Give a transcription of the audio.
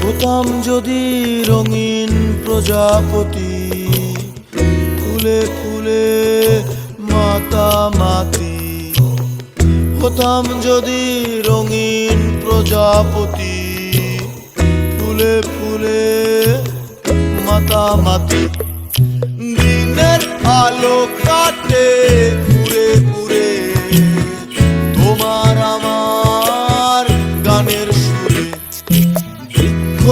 হতাম যদি রঙিন প্রজাপতি, ফুলে ফুলে মাতামাতি হতাম যদি রঙিন প্রজাপতি, ফুলে ফুলে মাতামাতি দিনের আলো কাটে